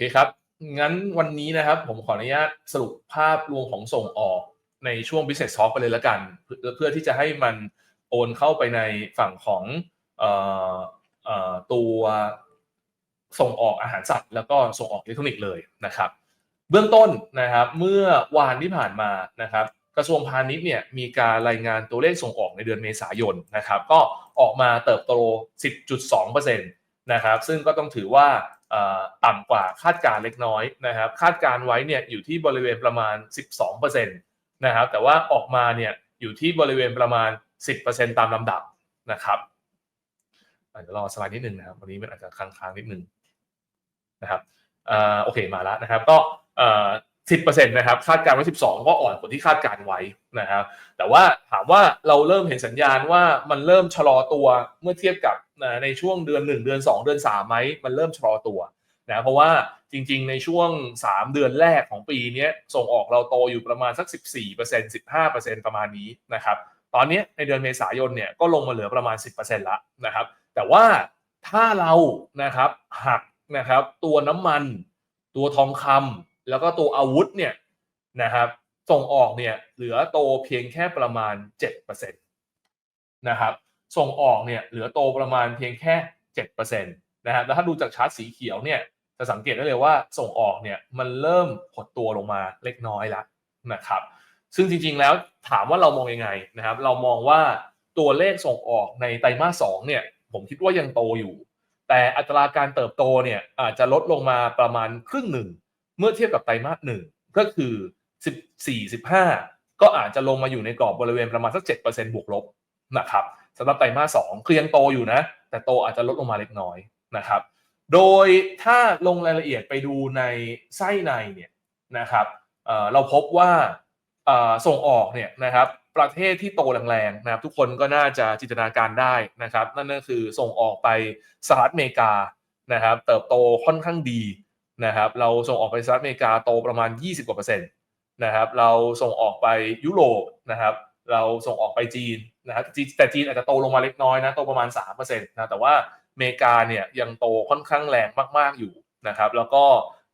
เคครับ งั้นวันนี้นะครับผมขออนุญาตสรุปภาพรวมของส่งออกในช่วง business talk ไปเลยล้วกันเพื่อเพื่อที่จะให้มันโอนเข้าไปในฝั่งของออตัวส่งออกอาหารสัตว์ แล้วก็ส่งออกอิเล็กทรอนิกส์เลยนะครับ เบื้องต้นนะครับเมื่อวานที่ผ่านมานะครับ กระทรวงพาณิชย์เนี่ยมีการรายงานตัวเลขส่งออกในเดือนเมษายนนะครับ ก็ออกมาเติบโต 10.2%น นะครับ ซึ่งก็ต้องถือว่าต่ำกว่าคาดการณ์เล็กน้อยนะครับ คาดการณ์ไว้เนี่ยอยู่ที่บริเวณประมาณ 12%นะครับ แต่ว่าออกมาเนี่ยอยู่ที่บริเวณประมาณ 10%ตามลำดับนะครับอาจจะรอสไลด์นิดนึงนะครับ วันนี้มันอาจจะค้างๆนิดนึงนะครับอโอเคมาแล้วนะครับ ก็ 10%นะครับคาดการณ์ไว้ 12 ก็อ่อนกว่าที่คาดการณ์ไว้นะครับแต่ว่าถามว่าเราเริ่มเห็นสัญญาณว่ามันเริ่มชะลอตัวเมื่อเทียบกับในช่วงเดือน 1 เดือน 2 เดือน3ไหมมันเริ่มชะลอตัวนะเพราะว่าจริงๆ ในช่วง 3 เดือนแรกของปีนี้ส่งออกเราโตอยู่ประมาณสัก 14% 15%ประมาณนี้นะครับตอนนี้ในเดือนเมษายนเนี่ยก็ลงมาเหลือประมาณ 10%ละนะครับแต่ว่าถ้าเรานะครับหักนะครับตัวน้ำมันตัวทองคำ แล้วก็ตัวอาวุธเนี่ยนะครับ ส่งออกเนี่ยเหลือโตเพียงแค่ประมาณ7%นะครับ ส่งออกเนี่ยเหลือโตประมาณเพียงแค่7%นะครับแล้วถ้าดูจากชาร์ตสีเขียวเนี่ยจะสังเกตได้เลยว่าส่งออกเนี่ยมันเริ่มหดตัวลงมาเล็กน้อยแล้วนะครับ ซึ่งจริงๆแล้วถามว่าเรามองยังไงนะครับ เรามองว่าตัวเลขส่งออกในไตรมาสสองเนี่ยผมคิดว่ายังโตอยู่ แต่อัตราการเติบโตเนี่ยอาจจะลดลงมาประมาณครึ่งหนึ่ง เมื่อเทียบกับไตรมาสหนึ่งก็คือ 14 15 ก็อาจจะลงมาอยู่ในกรอบบริเวณประมาณสัก7%บวกลบนะครับสำหรับไตรมาส2คือยังโตอยู่นะ แต่โตอาจจะลดลงมาเล็กน้อยนะครับ โดยถ้าลงรายละเอียดไปดูในไส้ในเนี่ยนะครับเเราพบว่าส่งออกเนี่ยนะครับประเทศที่โตแรงๆนะครับทุกคนก็น่าจะจินตนาการได้นะครับ นั่นก็คือส่งออกไปสหรัฐอเมริกานะครับ เติบโตค่อนข้างดี นะครับ เราส่งออกไปสหรัฐอเมริกาโตประมาณ 20กว่าเปอร์เซ็นต์นะครับ เราส่งออกไปยุโรปนะครับ เราส่งออกไปจีนนะครับแต่จีนอาจจะโตลงมาเล็กน้อยนะโตประมาณ3%นะแต่ว่าอเมริกาเนี่ยยังโตค่อนข้างแรงมากๆอยู่นะครับ แล้วก็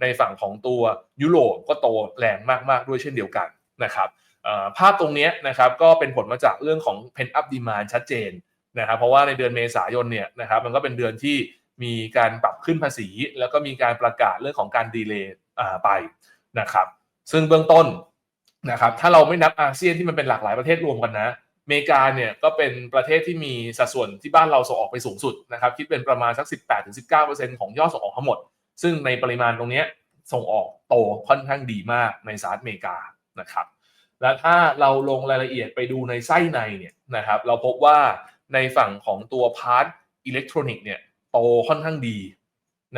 ในฝั่งของตัวยุโรปก็โตแรงมากๆด้วยเช่นเดียวกันนะครับภาพตรงนี้นะครับก็เป็นผลมาจากเรื่องของ pent up demand ชัดเจนนะครับเพราะว่าในเดือนเมษายนเนี่ยนะครับมันก็เป็นเดือนที่ มีการปรับขึ้นภาษี แล้วก็มีการประกาศเรื่องของการดีเลย์ไปนะครับ ซึ่งเบื้องต้นนะครับ ถ้าเราไม่นับอาเซียนที่มันเป็นหลากหลายประเทศรวมกันนะอเมริกาเนี่ยก็เป็นประเทศที่มีสัดส่วนที่บ้านเราส่งออกไปสูงสุดนะครับคิดเป็นประมาณสัก 18-19%ของยอดส่งออกทั้งหมด ซึ่งในปริมาณตรงนี้ส่งออกโตค่อนข้างดีมากในสหรัฐอเมริกานะครับ และถ้าเราลงรายละเอียดไปดูในไส้ในเนี่ยนะครับ เราพบว่าในฝั่งของตัวพาร์ทอิเล็กทรอนิกส์เนี่ย โตค่อนข้างดี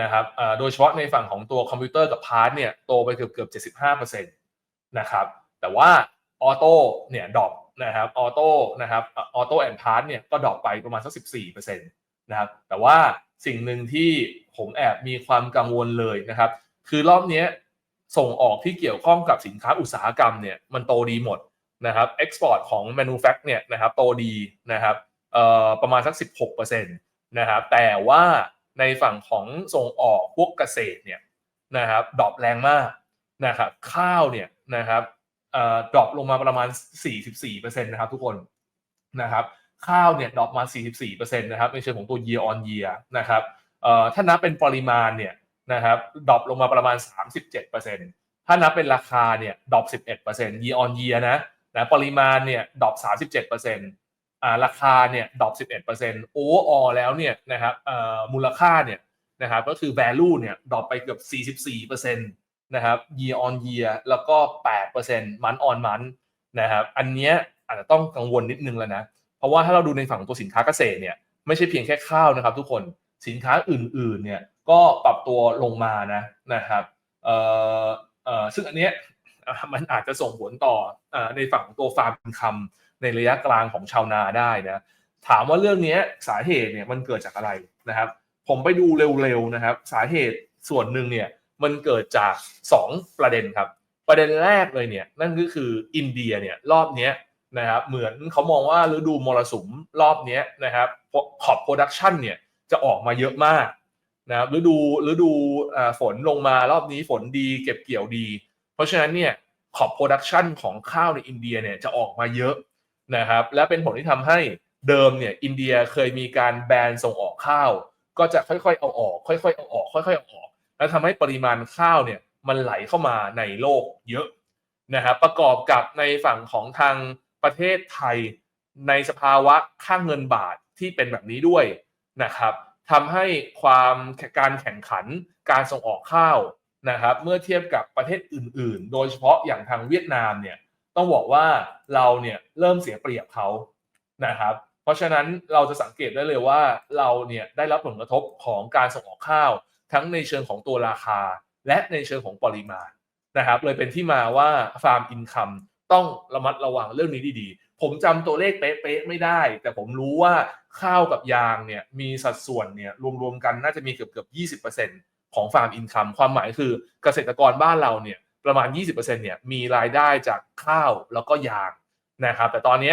นะครับโดยเฉพาะในฝั่งของตัวคอมพิวเตอร์กับพาร์ทเนี่ยโตไปเกือบเกือบ75%นะครับแต่ว่าออโต้เนี่ยดรอปนะครับออโต้นะครับออโต้แอนด์พาร์ทเนี่ยก็ดรอปไปประมาณสัก14%นะครับแต่ว่าสิ่งหนึ่งที่ผมแอบมีความกังวลเลยนะครับ คือรอบนี้ส่งออกที่เกี่ยวข้องกับสินค้าอุตสาหกรรมเนี่ยมันโตดีหมดนะครับเอ็กซ์พอร์ตของ m a n u f a c t เนี่ยนะครับโตดีนะครับเอ่อประมาณสัก 16%น นะครับแต่ว่าในฝั่งของส่งออกพวกเกษตรเนี่ยนะครับดรอปแรงมากนะครับข้าวเนี่ยนะครับดรอปลงมาประมาณ 44%นะครับทุกคนนะครับข้าวเนี่ยดรอปมา 44%นะครับในเชิงของตัว year on year นะครับถ้านับเป็นปริมาณเนี่ยนะครับดรอปลงมาประมาณ 37%ถ้านับเป็นราคาเนี่ยดรอป11% year on year นะนะปริมาณเนี่ยดรอป37%อ่า ราคาเนี่ยดรอป11%โอเวอร์ออแล้วเนี่ยนะครับมูลค่าเนี่ยนะครับก็คือ value เนี่ยดรอปไปเกือบ 44%นะครับ year on year แล้วก็ 8% month on month นะครับอันเนี้ยอาจจะต้องกังวลนิดนึงแล้วนะ เพราะว่าถ้าเราดูในฝั่งตัวสินค้าเกษตรเนี่ยไม่ใช่เพียงแค่ข้าวนะครับทุกคนสินค้าอื่นๆเนี่ยก็ปรับตัวลงมานะนะครับเอ่อเอ่อซึ่งอันเนี้ยมันอาจจะส่งผลต่ออในฝั่งของตัวฟาร์มคำ ในระยะกลางของชาวนาได้นะถามว่าเรื่องนี้สาเหตุเนี่ยมันเกิดจากอะไรนะครับ ผมไปดูเร็วๆนะครับ สาเหตุส่วนหนึ่งเนี่ยมันเกิดจาก 2 ประเด็นครับ ประเด็นแรกเลยเนี่ยนั่นก็คืออินเดียเนี่ยรอบนี้นะครับเหมือนเขามองว่าฤดูมรสุมรอบนี้นะครับขอบโปรดักชันเนี่ยจะออกมาเยอะมากนะครับฤดูฤดูฝนลงมารอบนี้ฝนดีเก็บเกี่ยวดี เพราะฉะนั้นเนี่ยขอบโปรดักชันของข้าวในอินเดียเนี่ยจะออกมาเยอะ นะครับและเป็นผลที่ทำให้เดิมเนี่ยอินเดียเคยมีการแบนส่งออกข้าว ก็จะค่อยๆเอาออก ค่อยๆเอาออกค่อยๆเอาออก แล้วทำให้ปริมาณข้าวเนี่ยมันไหลเข้ามาในโลกเยอะนะครับประกอบกับในฝั่งของทางประเทศไทยในสภาวะค่างเงินบาทที่เป็นแบบนี้ด้วยนะครับทำให้ความการแข่งขันการส่งออกข้าวนะครับ เมื่อเทียบกับประเทศอื่น ๆ โดยเฉพาะอย่างทางเวียดนามเนี่ย ต้องบอกว่าเราเนี่ยเริ่มเสียเปรียบเขานะครับ เพราะฉะนั้นเราจะสังเกตได้เลยว่าเราเนี่ยได้รับผลกระทบของการส่งออกข้าว ทั้งในเชิงของตัวราคา และในเชิงของปริมาณนะครับ เลยเป็นที่มาว่าฟาร์มอินคัมต้องระมัดระวังเรื่องนี้ดีๆ ผมจำตัวเลขเป๊ะๆไม่ได้ แต่ผมรู้ว่าข้าวกับยางเนี่ยมีสัดส่วนเนี่ยรวมๆกันน่าจะมีเกือบเกือบ20%ของฟาร์มอินคัมความหมายคือเกษตรกรบ้านเราเนี่ย ประมาณ 20%เนี่ยมีรายได้จากข้าวแล้วก็ยางนะครับแต่ตอนนี้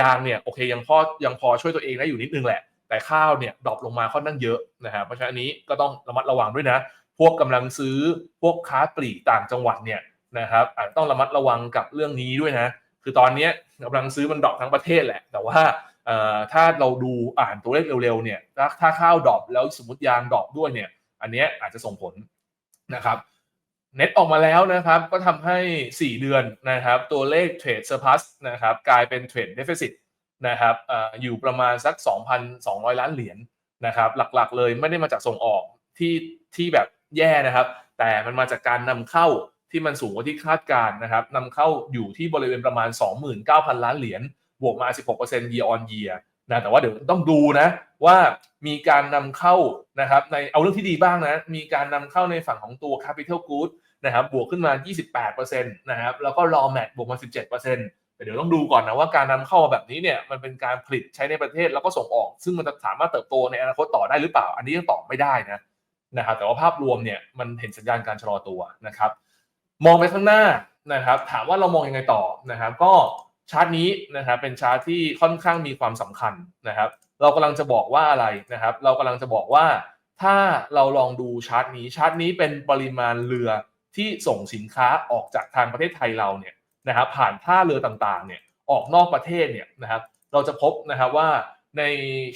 ยางเนี่ยโอเคยังพอยังพอช่วยตัวเองได้อยู่นิดนึงแหละ แต่ข้าวเนี่ยดรอปลงมาค่อนข้างเยอะนะครับเพราะฉะนั้นอันนี้ก็ต้องระมัดระวังด้วยนะ พวกกำลังซื้อพวกค้าปลีกต่างจังหวัดเนี่ยนะครับอาจต้องระมัดระวังกับเรื่องนี้ด้วยนะ คือตอนนี้กำลังซื้อมันดรอปทั้งประเทศแหละ แต่ว่าถ้าเราดูอ่านตัวเลขเร็วๆเนี่ยถ้าข้าวดรอปแล้วสมมติยางดรอปด้วยเนี่ยอันนี้อาจจะส่งผลนะครับ เน็ตออกมาแล้วนะครับ ก็ทำให้ 4 เดือนนะครับ ตัวเลขเทรดเซอร์พัสนะครับ กลายเป็นเทรดเดฟเฟซิตนะครับออยู่ประมาณสัก 2,200 ล้านเหรียญนะครับ หลักๆเลยไม่ได้มาจากส่งออกที่ที่แบบแย่นะครับ แต่มันมาจากการนำเข้าที่มันสูงกว่าที่คาดการนะครับนำเข้าอยู่ที่บริเวณประมาณ 29,000 ล้านเหรียญบวกมา 16% year on year นะแต่ว่าเดี๋ยวต้องดูนะว่ามีการนำเข้านะครับในเอาเรื่องที่ดีบ้างนะ มีการนำเข้าในฝั่งของตัว capital good นะครับบวกขึ้นมา 28%นะครับแล้วก็ raw mat บวกมา 17%แต่เดี๋ยวต้องดูก่อนนะว่าการนำเข้าแบบนี้เนี่ยมันเป็นการผลิตใช้ในประเทศแล้วก็ส่งออก ซึ่งมันจะสามารถเติบโตในอนาคตต่อได้หรือเปล่า อันนี้ยังตอบไม่ได้นะนะครับแต่ว่าภาพรวมเนี่ยมันเห็นสัญญาณการชะลอตัวนะครับ มองไปข้างหน้านะครับ ถามว่าเรามองยังไงต่อนะครับ ก็ ชาร์ตนี้นะครับเป็นชาร์ตที่ค่อนข้างมีความสำคัญนะครับ เรากำลังจะบอกว่าอะไรนะครับ เรากำลังจะบอกว่า ถ้าเราลองดูชาร์ตนี้ชาร์ตนี้เป็นปริมาณเรือที่ส่งสินค้าออกจากทางประเทศไทยเราเนี่ยนะครับผ่านท่าเรือต่างๆเนี่ยออกนอกประเทศเนี่ยนะครับ เราจะพบนะครับว่าใน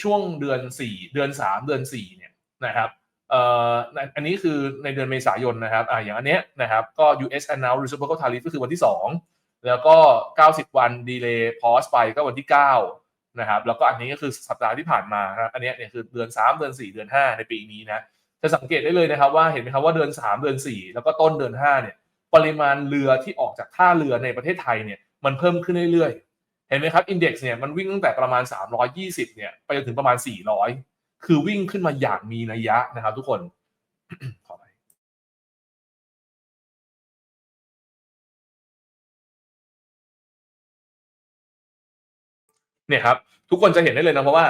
ช่วงเดือน 4 เดือน 3 เดือน4เนี่ยนะครับเอ่ออันนี้คือในเดือนเมษายนนะครับอ่าอย่างอันเนี้ยนะครับก็ US announce reciprocal tariff ก็คือวันที่ 2 แล้วก็ 90 วัน delay pause ไปก็วันที่ 9 นะครับ แล้วก็อันนี้ก็คือสัปดาห์ที่ผ่านมาครับอันนี้เนี่ยคือเดือน 3 เดือน 4 เดือน 5 ในปีนี้นะจะสังเกตได้เลยนะครับว่าเห็นไหมครับว่าเดือน 3 เดือน 4 แล้วก็ต้นเดือน 5 เนี่ยปริมาณเรือที่ออกจากท่าเรือในประเทศไทยเนี่ยมันเพิ่มขึ้นเรื่อยๆ เห็นไหมครับอินเด็กซ์เนี่ยมันวิ่งตั้งแต่ประมาณ 320 เนี่ยไปจนถึงประมาณ 400 คือวิ่งขึ้นมาอย่างมีนัยยะนะครับทุกคน เนี่ยครับทุกคนจะเห็นได้เลยนะเพราะว่า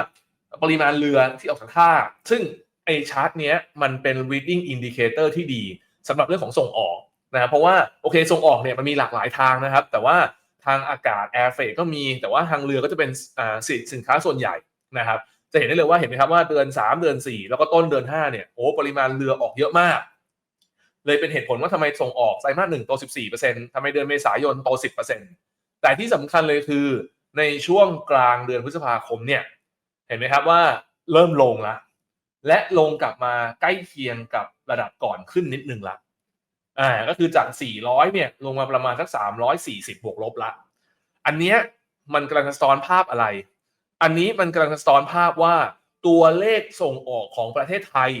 ปริมาณเรือที่ออกจากท่า ซึ่งไอชาร์ตเนี้ยมันเป็น reading indicator ที่ดีสำหรับเรื่องของส่งออกนะครับเพราะว่าโอเคส่งออกเนี่ยมันมีหลากหลายทางนะครับ แต่ว่าทางอากาศ air freight ก็มีแต่ว่าทางเรือก็จะเป็นอ่าสินค้าส่วนใหญ่นะครับ จะเห็นได้เลยว่าเห็นไหมครับว่าเดือน 3 เดือน 4 แล้วก็ต้นเดือน 5 เนี่ยโอ้ปริมาณเรือออกเยอะมาก เลยเป็นเหตุผลว่าทำไมส่งออกไตรมาสหนึ่งโต 14%ทำไมเดือนเมษายนโต 10%แต่ที่สำคัญเลยคือ ในช่วงกลางเดือนพฤษภาคมเนี่ยเห็นไหมครับว่าเริ่มลงละและลงกลับมาใกล้เคียงกับระดับก่อนขึ้นนิดนึงละอ่าก็คือจาก 400 เนี่ยลงมาประมาณสัก 340 บวกลบละ อันเนี้ยมันกำลังสะท้อนภาพอะไร อันนี้มันกำลังสะท้อนภาพว่าตัวเลขส่งออกของประเทศไทย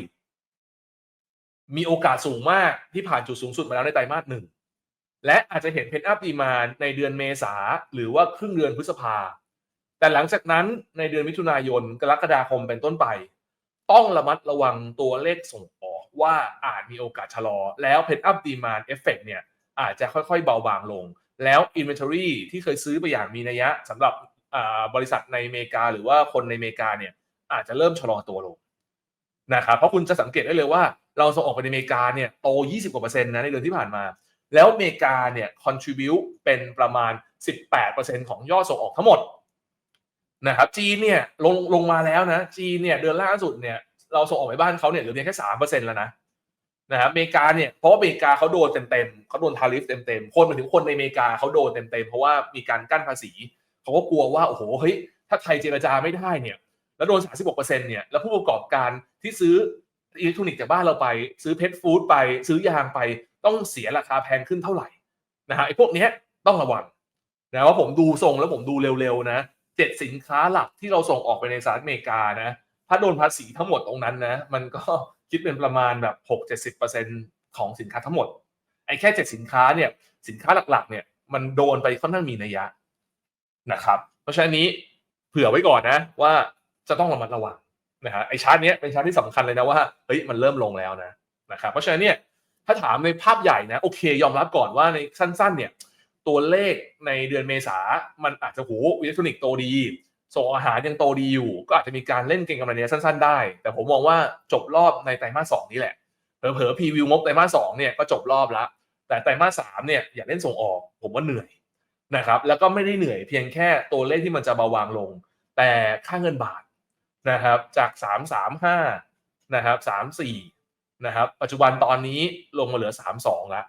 มีโอกาสสูงมากที่ผ่านจุดสูงสุดมาแล้วในไตรมาสหนึ่ง และอาจจะเห็นเพนอัพดีมาในเดือนเมษาหรือว่าครึ่งเดือนพฤษภา แต่หลังจากนั้นในเดือนมิถุนายนกรกฎาคมเป็นต้นไป ต้องระมัดระวังตัวเลขส่งออกว่าอาจมีโอกาสชะลอ แล้วเพนอัพดีมาเอฟเฟกเนี่ยอาจจะค่อยๆเบาบางลง แล้ว Inventory ที่เคยซื้อไปอย่างมีนัยยะสำหรับบริษัทในอเมริกาหรือว่าคนในอเมริกาเนี่ยอาจจะเริ่มชะลอตัวลงนะครับเพราะคุณจะสังเกตได้เลยว่า เราส่งออกไปในอเมริกาเนี่ยโต 20กว่าเปอร์เซ็นต์นะในเดือนที่ผ่านมา แล้วอเมริกาเนี่ย contribute เป็นประมาณ 18%ของยอดส่งออกทั้งหมดนะครับจีนเนี่ยลงลงมาแล้วนะจีนเนี่ยเดือนล่าสุดเนี่ยเราส่งออกไปบ้านเขาเนี่ยเหลือเพียงแค่สามเปอร์เซ็นแล้วนะนะครับอเมริกาเนี่ยเพราะว่าอเมริกาเขาโดนเต็มๆเขาโดนทาริฟเต็มๆคนมาถึงคนในอเมริกาเขาโดนเต็มๆเพราะว่ามีการกั้นภาษีเขาก็กลัวว่าโอ้โหเฮ้ยถ้าไทยเจรจาไม่ได้เนี่ยแล้วโดน36%เนี่ยแล้วผู้ประกอบการที่ซื้ออิเล็กทรอนิกส์จากบ้านเราไป ซื้อเพชรฟู้ดไป ซื้อยางไป ต้องเสียราคาแพงขึ้นเท่าไหร่นะฮะไอ้พวกนี้ต้องระวังนะว่าผมดูทรงแล้วผมดูเร็วๆนะเจ็ดสินค้าหลักที่เราส่งออกไปในสหรัฐอเมริกานะถ้าโดนภาษีทั้งหมดตรงนั้นนะมันก็คิดเป็นประมาณแบบหกเจ็ดสิบเปอร์เซ็นของสินค้าทั้งหมดไอ้แค่เจ็ดสินค้าเนี่ยสินค้าหลักๆ เนี่ยมันโดนไปค่อนข้างมีนัยยะนะครับ เพราะฉะนั้นนี้เผื่อไว้ก่อนนะว่าจะต้องระมัดระวังนะฮะไอชาร์ตเนี้ยเป็นชาร์ตที่สำคัญเลยนะว่าเฮ้ยมันเริ่มลงแล้วนะนะครับเพราะฉะนั้นเนี่ย ถ้าถามในภาพใหญ่นะโอเค ยอมรับก่อนว่าในสั้น ๆ เนี่ย ตัวเลขในเดือนเมษา มันอาจจะโหอิเล็กทรอนิกส์โตดีส่งอาหารยังโตดีอยู่ ก็อาจจะมีการเล่นเก่งกำไรในสั้นๆ ได้ แต่ผมมองว่าจบรอบในไตรมาสสองนี่แหละเผลอๆพรีวิวงบไตรมาสสองเนี่ยก็จบรอบละแต่ไตรมาสสามเนี่ยอย่าเล่นส่งออก ผมว่าเหนื่อยนะครับแล้วก็ไม่ได้เหนื่อยเพียงแค่ตัวเลขที่มันจะเบาบางลง แต่ค่าเงินบาทนะครับจาก 335นะครับ34 นะครับ ปัจจุบันตอนนี้ลงมาเหลือ 32แล้ว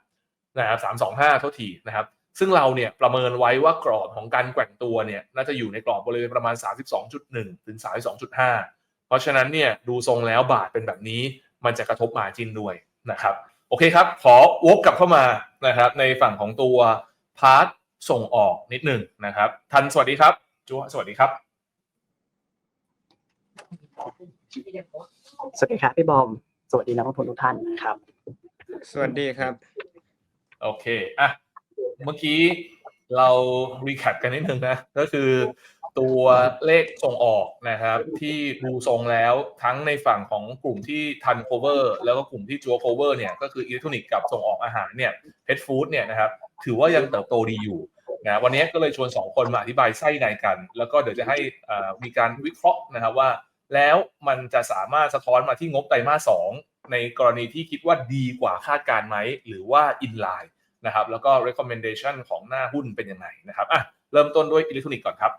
นะครับ325เท่าทีนะครับ ซึ่งเราเนี่ยประเมินไว้ว่ากรอบของการแกว่งตัวเนี่ยน่าจะอยู่ในกรอบบริเวณประมาณ 32.1 ถึง 32.5 เพราะฉะนั้นเนี่ยดูทรงแล้วบาทเป็นแบบนี้ มันจะกระทบมาจินด้วยนะครับโอเคครับ ขอวกกลับเข้ามานะครับในฝั่งของตัวพาร์ทส่งออกนิดหนึ่งนะครับ ทันสวัสดีครับจัวสวัสดีครับ สวัสดีครับพี่บอม วัสดีนักลงทุนทุกท่านนะครับ สวัสดีครับ โอเคอะเมื่อกี้เรารีแคปกันนิดนึงนะ ก็คือตัวเลขส่งออกนะครับ ที่ดูทรงแล้วทั้งในฝั่งของกลุ่มที่ทันโคเวอร์แล้วก็กลุ่มที่จัวโคเวอร์เนี่ยก็คืออิเล็กทรอนิกส์กับส่งออกอาหารเนี่ยเพชฟู้ดเนี่ยนะครับถือว่ายังเติบโตดีอยู่นะวันนี้ก็เลยชวน 2 คนมาอธิบายไส้ในกัน แล้วก็เดี๋ยวจะให้อ่ามีการวิเคราะห์นะครับว่า แล้วมันจะสามารถสะท้อนมาที่งบไตรมาสสองในกรณีที่คิดว่าดีกว่าคาดการณ์ไหม หรือว่า inline นะครับแล้วก็ recommendation ของหน้าหุ้นเป็นยังไงนะครับอะเริ่มต้นด้วยอิเล็กทรอนิกส์ก่อนครับ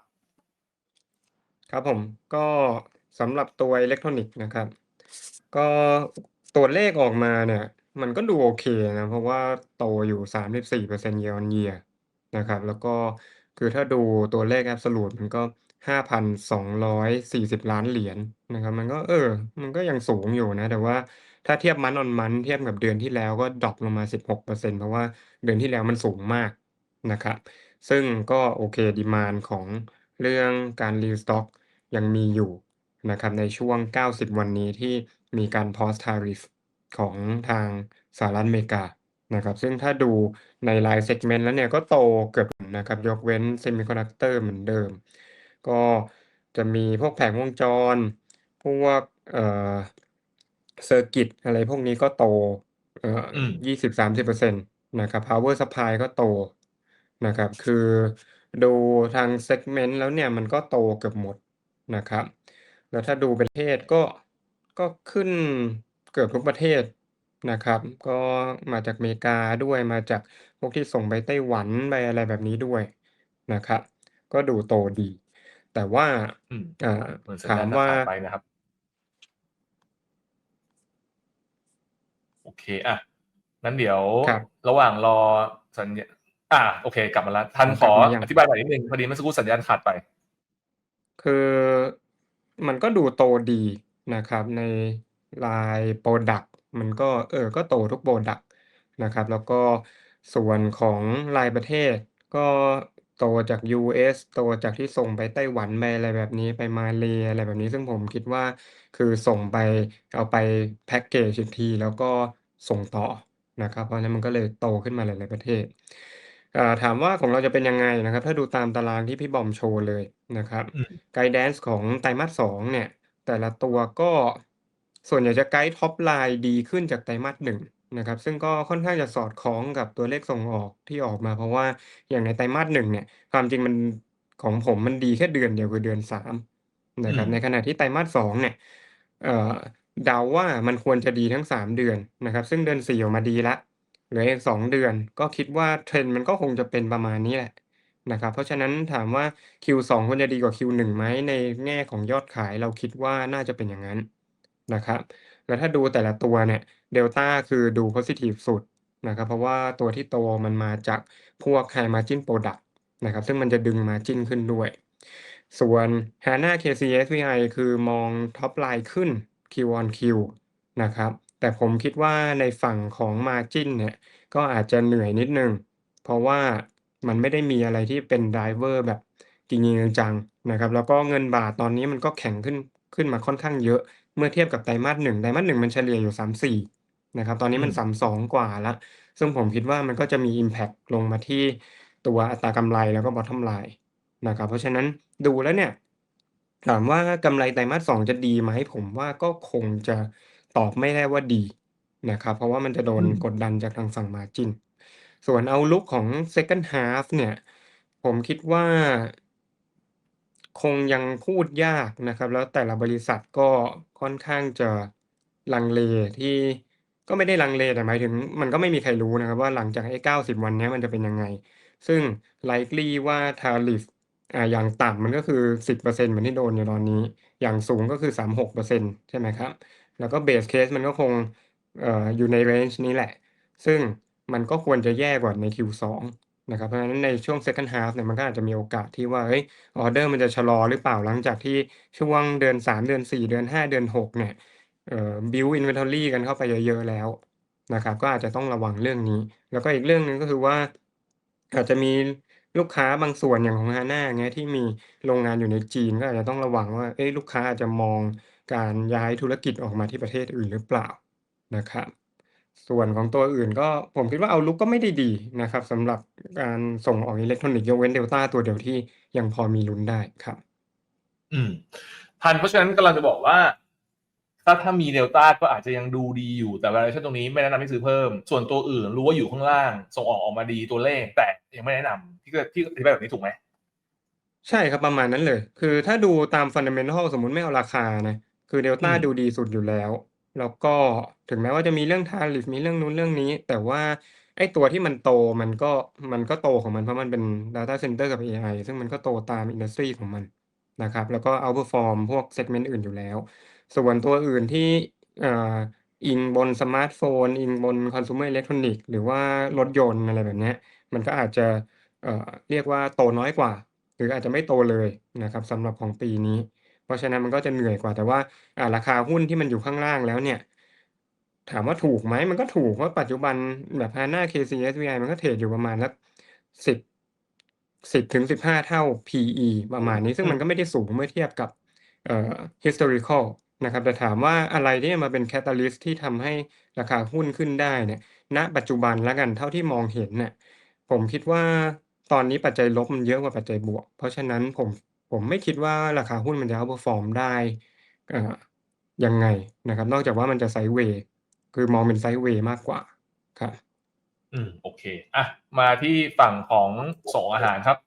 ครับผมก็สำหรับตัวอิเล็กทรอนิกส์นะครับ ก็ตัวเลขออกมาเนี่ยมันก็ดูโอเคนะเพราะว่าโตอยู่34% year on year นต์เยียร์นะครับ แล้วก็คือถ้าดูตัวเลข absolut มันก็ 5,240 ล้านเหรียญนะครับ มันก็เออ มันก็ยังสูงอยู่นะ แต่ว่าถ้าเทียบ month on month เทียบกับเดือนที่แล้วก็ดรอปลงมา 16%เพราะว่าเดือนที่แล้วมันสูงมากนะครับ ซึ่งก็โอเคดีมานของเรื่องการ restock ยังมีอยู่นะครับในช่วง 90 วันนี้ที่มีการ pause tariff ของทางสหรัฐอเมริกานะครับซึ่งถ้าดูในราย segment แล้วเนี่ยก็โตเกือบนะครับยกเว้น semiconductor เหมือนเดิม ก็จะมีพวกแผงวงจร พวกเอ่อเซอร์กิตอะไรพวกนี้ก็โตเอ่ออืม20-30%นะครับ power supply ก็โตนะครับ คือดูทาง segment แล้วเนี่ยมันก็โตเกือบหมดนะครับ แล้วถ้าดูประเทศก็ก็ขึ้นเกือบทุกประเทศนะครับ ก็มาจากอเมริกาด้วยมาจากพวกที่ส่งไปไต้หวันไปอะไรแบบนี้ด้วยนะครับ ก็ดูโตดี แต่ว่าอืมอ่าเหมือนสัญถาญาณมจะว่าขาดไปนะครับ โอเคอะงั้นเดี๋ยวครับระหว่างรอสัญญาอ่าโอเค กลับมาแล้วท่านขอกลับมายังอธิบายใหม่นิดนึงพอดีเมื่อสักครู่สัญญาณขาดไป คือมันก็ดูโตดีนะครับ ในรายโปรดักต์มันก็เออก็โตทุกโปรดักต์นะครับ แล้วก็ส่วนของรายประเทศก็ โตจาก US โตจากที่ส่งไปไต้หวันไปอะไรแบบนี้ไปมาเลย์อะไรแบบนี้ ซึ่งผมคิดว่า คือส่งไปเอาไปแพ็กเกจอีกที แล้วก็ส่งต่อนะครับ เพราะฉะนั้นมันก็เลยโตขึ้นมาหลาย ๆ ประเทศอ่าถามว่าของเราจะเป็นยังไงนะครับ ถ้าดูตามตารางที่พี่บอมโชว์เลยนะครับอืม guidance ของไตรมาสสองเนี่ย แต่ละตัวก็ส่วนใหญ่จะไกด์ท็อปไลน์ดีขึ้นจากไตรมาสหนึ่ง นะครับ ซึ่งก็ค่อนข้างจะสอดคล้องกับตัวเลขส่งออกที่ออกมา เพราะว่าอย่างในไตรมาสหนึ่งเนี่ย ความจริงมันของผมมันดีแค่เดือนเดียวคือเดือนสามนะครับอืมในขณะที่ไตรมาสสองเนี่ยเอ่อเดาว่ามันควรจะดีทั้ง3เดือนนะครับ ซึ่งเดือน4ออกมาดีแล้วเหลืออีก2เดือน ก็คิดว่าเทรนด์มันก็คงจะเป็นประมาณนี้แหละนะครับ เพราะฉะนั้นถามว่า Q2 ควรจะดีกว่า Q1 ไหมในแง่ของยอดขายเราคิดว่าน่าจะเป็นอย่างนั้นนะครับ แล้วถ้าดูแต่ละตัวเนี่ยเดลต้าคือดู positive สุดนะครับเพราะว่าตัวที่โตมันมาจากพวก high margin product นะครับซึ่งมันจะดึง margin ขึ้นด้วย ส่วน HANA KCSVI คือมอง top line ขึ้น Q on Q นะครับแต่ผมคิดว่าในฝั่งของ margin เนี่ยก็อาจจะเหนื่อยนิดนึง เพราะว่ามันไม่ได้มีอะไรที่เป็น driver แบบจริงจังนะครับแล้วก็เงินบาทตอนนี้มันก็แข็งขึ้นขึ้นมาค่อนข้างเยอะ เมื่อเทียบกับไตรมาสหนึ่งไตรมาสหนึ่งมันเฉลี่ยอยู่3-4นะครับตอนนี้มันอืม3-2กว่าแล้วซึ่งผมคิดว่ามันก็จะมี impact ลงมาที่ตัวอัตรากำไรแล้วก็ bottom line นะครับเพราะฉะนั้นดูแล้วเนี่ย ถามว่ากำไรไตรมาส2จะดีไหมผมว่าก็คงจะตอบไม่ได้ว่าดีนะครับเพราะว่ามันจะโดนอืมกดดันจากทางฝั่ง margin ส่วน outlook ของ second half เนี่ย ผมคิดว่า คงยังพูดยากนะครับ แล้วแต่ละบริษัทก็ค่อนข้างจะลังเลที่ก็ไม่ได้ลังเลแต่หมายถึง มันก็ไม่มีใครรู้นะครับ ว่าหลังจากไอ้90วันนี้มันจะเป็นยังไง ซึ่ง likely ว่า tariff อ่าอย่างต่ำมันก็คือ10%เหมือนที่โดนอยู่ตอนนี้ อย่างสูงก็คือ36%ใช่ไหมครับ แล้วก็ base case มันก็คงเอ่ออยู่ใน range นี้แหละ ซึ่งมันก็ควรจะแย่กว่าใน Q2 นะครับ เพราะฉะนั้นในช่วง second half เนี่ยมันก็อาจจะมีโอกาสที่ว่าเฮ้ยออเดอร์มันจะชะลอหรือเปล่าหลังจากที่ช่วงเดือน 3 เดือน 4 เดือน 5 เดือน 6 เนี่ยเอ่อ build inventory กันเข้าไปเยอะๆแล้วนะครับก็อาจจะต้องระวังเรื่องนี้ แล้วก็อีกเรื่องหนึ่งก็คือว่า อาจจะมีลูกค้าบางส่วนอย่างของ HANA อย่าเงี้ยที่มีโรงงานอยู่ในจีนก็อาจจะต้องระวังว่าเอ๊ะลูกค้าอาจจะมองการย้ายธุรกิจออกมาที่ประเทศอื่นหรือเปล่านะครับ ส่วนของตัวอื่นก็ผมคิดว่า outlook ก็ไม่ได้ดีนะครับสำหรับการส่งออกอิเล็กทรอนิกส์ยกเว้น Delta ตัวเดียวที่ยังพอมีลุ้นได้ครับ อืมทันเพราะฉะนั้นกำลังจะบอกว่า ถ้าถ้ามีเดลต้าก็อาจจะยังดูดีอยู่แต่ valuation ตรงนี้ไม่แนะนำให้ซื้อเพิ่ม ส่วนตัวอื่นรู้ว่าอยู่ข้างล่าง ส่งออกออกมาดีตัวเลข แต่ยังไม่แนะนำที่ก็ที่อธิบายแบบนี้ถูกไหมใช่ครับประมาณนั้นเลย คือถ้าดูตาม fundamental สมมุติไม่เอาราคานะคือ Delta อืมดูดีสุดอยู่แล้ว แล้วก็ถึงแม้ว่าจะมีเรื่อง tariff มีเรื่องนู้นเรื่องนี้ แต่ว่าไอ้ตัวที่มันโตมันก็มันก็โตของมันเพราะมันเป็น data center กับ AI ซึ่งมันก็โตตาม industry ของมันนะครับ แล้วก็ outperform พวก segment อื่นอยู่แล้ว ส่วนตัวอื่นที่อ,อิงบนสมาร์ตโฟน อิงบน consumer electronic หรือว่ารถยนต์อะไรแบบนี้มันก็อาจจะเเรียกว่าโตน้อยกว่า หรืออาจจะไม่โตเลยนะครับสำหรับของปีนี้ เพราะฉะนั้นมันก็จะเหนื่อยกว่าแต่ว่าราคาหุ้นที่มันอยู่ข้างล่างแล้วเนี่ย ถามว่าถูกไหมมันก็ถูกเพราะปัจจุบันแบบ HANA KCSVI มันก็เทรดอยู่ประมาณสัก10 10ถึง15เท่า PE ประมาณนี้ซึ่งมันก็ไม่ได้สูงเมื่อเทียบกับเอ่อ historical นะครับแต่ถามว่าอะไรที่มาเป็น catalyst ที่ทำให้ราคาหุ้นขึ้นได้เนี่ยณปัจจุบันแล้วกันเท่าที่มองเห็นน่ะผมคิดว่าตอนนี้ปัจจัยลบมันเยอะกว่าปัจจัยบวก เพราะฉะนั้นผม ผมไม่คิดว่าราคาหุ้นมันจะ outperform ได้เอ่อยังไงนะครับ นอกจากว่ามันจะ sideways คือมองเป็น sideways มากกว่าครับอืมโอเคอะมาที่ฝั่งของส่งอาหารครับ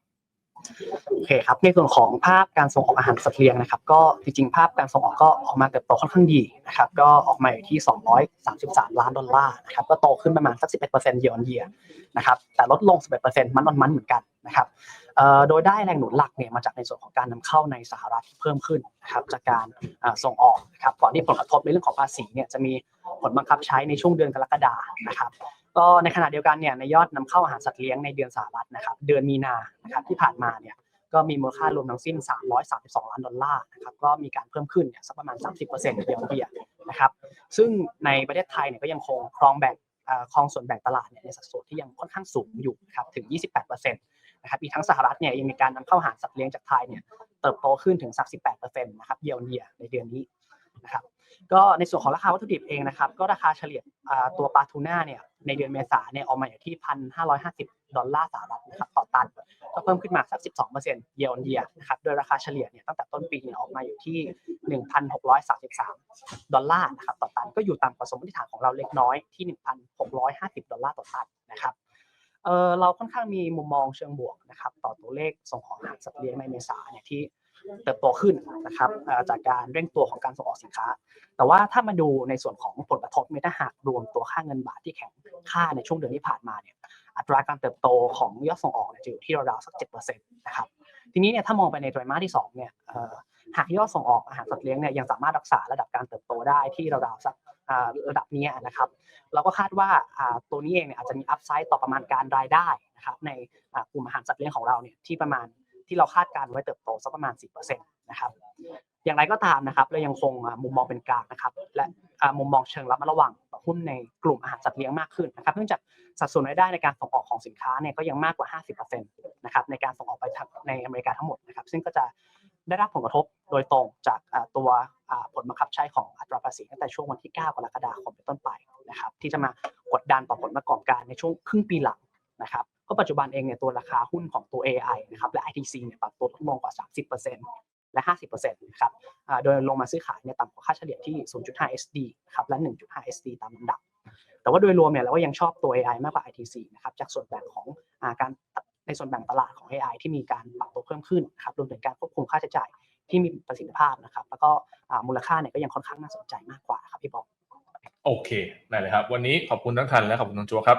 โอเคครับในส่วนของภาพการส่งออกอาหารสัตว์เลี้ยงนะครับ ก็จริงๆ ภาพการส่งออกก็ออกมาเติบโตค่อนข้างดีนะครับ ก็ออกมาอยู่ที่ 233 ล้านดอลลาร์นะครับ ก็โตขึ้นประมาณสัก 11% year on year นะครับ แต่ลดลง 11%มันมันๆเหมือนกันนะครับเอ่อ โดยได้แรงหนุนหลักเนี่ยมาจากในส่วนของการนำเข้าในสหรัฐที่เพิ่มขึ้นนะครับจากการส่งออกนะครับก่อนที่ผลกระทบในเรื่องของภาษีเนี่ยจะมีผลบังคับใช้ในช่วงเดือนกรกฎานะครับก็ในขณะเดียวกันเนี่ยในยอดนำเข้าอาหารสัตว์เลี้ยงในเดือนสหรัฐนะครับเดือนมีนานะครับที่ผ่านมาเนี่ยก็มีมูลค่ารวมทั้งสิ้น 332 ล้านดอลลาร์นะครับก็มีการเพิ่มขึ้นเนี่ยสักประมาณ 30%เดียวเดียนะครับซึ่งในประเทศไทยเนี่ยก็ยังคงครองแบ่งครองส่วนแบ่งตลาดเนี่ยในสัดส่วนที่ยังค่อนข้างสูงอยู่ครับถึง 28%น นะครับอีกทั้งสหรัฐเนี่ยยังมีการนำเข้าอาหารสัตว์เลี้ยงจากไทยเนี่ยเติบโตขึ้นถึง 38%นะครับเยียเดียในเดือนนี้นะครับก็ในส่วนของราคาวัตถุดิบเองนะครับก็ราคาเฉลี่ยตัวปลาทูน่าเนี่ยในเดือนเมษาเนี่ยออกมาอยู่ที่ 1,550 ดอลลาร์สหรัฐนะครับต่อตันก็เพิ่มขึ้นมาสัก 12% year on year นะครับโดยราคาเฉลี่ยเนี่ยตั้งแต่ต้นปีเนี่ยออกมาอยู่ที่ 1,633 ดอลลาร์นะครับต่อตันก็อยู่ต่ำกว่าสมมติฐานของเราเล็กน้อยที่ 1,650 ดอลลาร์ต่อตันนะครับ เออเราค่อนข้างมีมุมมองเชิงบวกนะครับ ต่อตัวเลขส่งของอาหารสัตว์เลี้ยงในเมษาเนี่ยที่เติบโตขึ้นนะครับจากการเร่งตัวของการส่งออกสินค้า แต่ว่าถ้ามาดูในส่วนของผลกระทบเนี่ยถ้าหากรวมตัวค่าเงินบาทที่แข็งค่าในช่วงเดือนที่ผ่านมาเนี่ยอัตราการเติบโตของยอดส่งออกจะอยู่ที่ราวๆสัก7%นะครับทีนี้เนี่ยถ้ามองไปในไตรมาสที่2เนี่ยหากยอดส่งออกอาหารสัตว์เลี้ยงเนี่ยยังสามารถรักษาระดับการเติบโตได้ที่ราวๆสัก ระดับนี้นะครับ เราก็คาดว่าตัวนี้เองเนี่ยอาจจะมีอัพไซด์ต่อประมาณการรายได้นะครับในกลุ่มอาหารสัตว์เลี้ยงของเราเนี่ยที่ประมาณที่เราคาดการไว้เติบโตสักประมาณ 10%นะครับอย่างไรก็ตามนะครับเรายังคงมุมมองเป็นกลางนะครับและมุมมองเชิงรับระวังต่อหุ้นในกลุ่มอาหารสัตว์เลี้ยงมากขึ้นนะครับเนื่องจากสัดส่วนรายได้ในการส่งออกของสินค้าเนี่ยก็ยังมากกว่า 50%นะครับในการส่งออกไปในอเมริกาทั้งหมดนะครับซึ่งก็จะได้รับผลกระทบโดยตรงจากตัว ลบังคับใช้ของอัตราภาษีตั้งแต่ช่วงวันที่ 9 กรกฎาคมเป็นต้นไปนะครับที่จะมากดดันต่อผลประกอบการในช่วงครึ่งปีหลังนะครับก็ปัจจุบันเองเนี่ยตัวราคาหุ้นของตัว AI นะครับและ ITC เนี่ยปรับตัวลดลงกว่า 30%และ 50%นะครับโดยลงมาซื้อขายเนี่ยต่ำกว่าค่าเฉลี่ยที่ 0.5 SD นะครับและ 1.5 SD ตามลำดับ แต่ว่าโดยรวมเนี่ยเราก็ยังชอบตัว AI มากกว่า ITC นะครับจากส่วนแบ่งของอาการในส่วนแบ่งตลาดของ AI ที่มีการปรับตัวเพิ่มขึ้นครับรวมถึงการควบคุมค่าใช้จ่าย ที่มีประสิทธิภาพนะครับ แล้วก็มูลค่าเนี่ยก็ยังค่อนข้างน่าสนใจมากกว่าครับพี่บอกโอเคได้เลยครับ วันนี้ขอบคุณทั้งทันและขอบคุณทั้งจัวครับ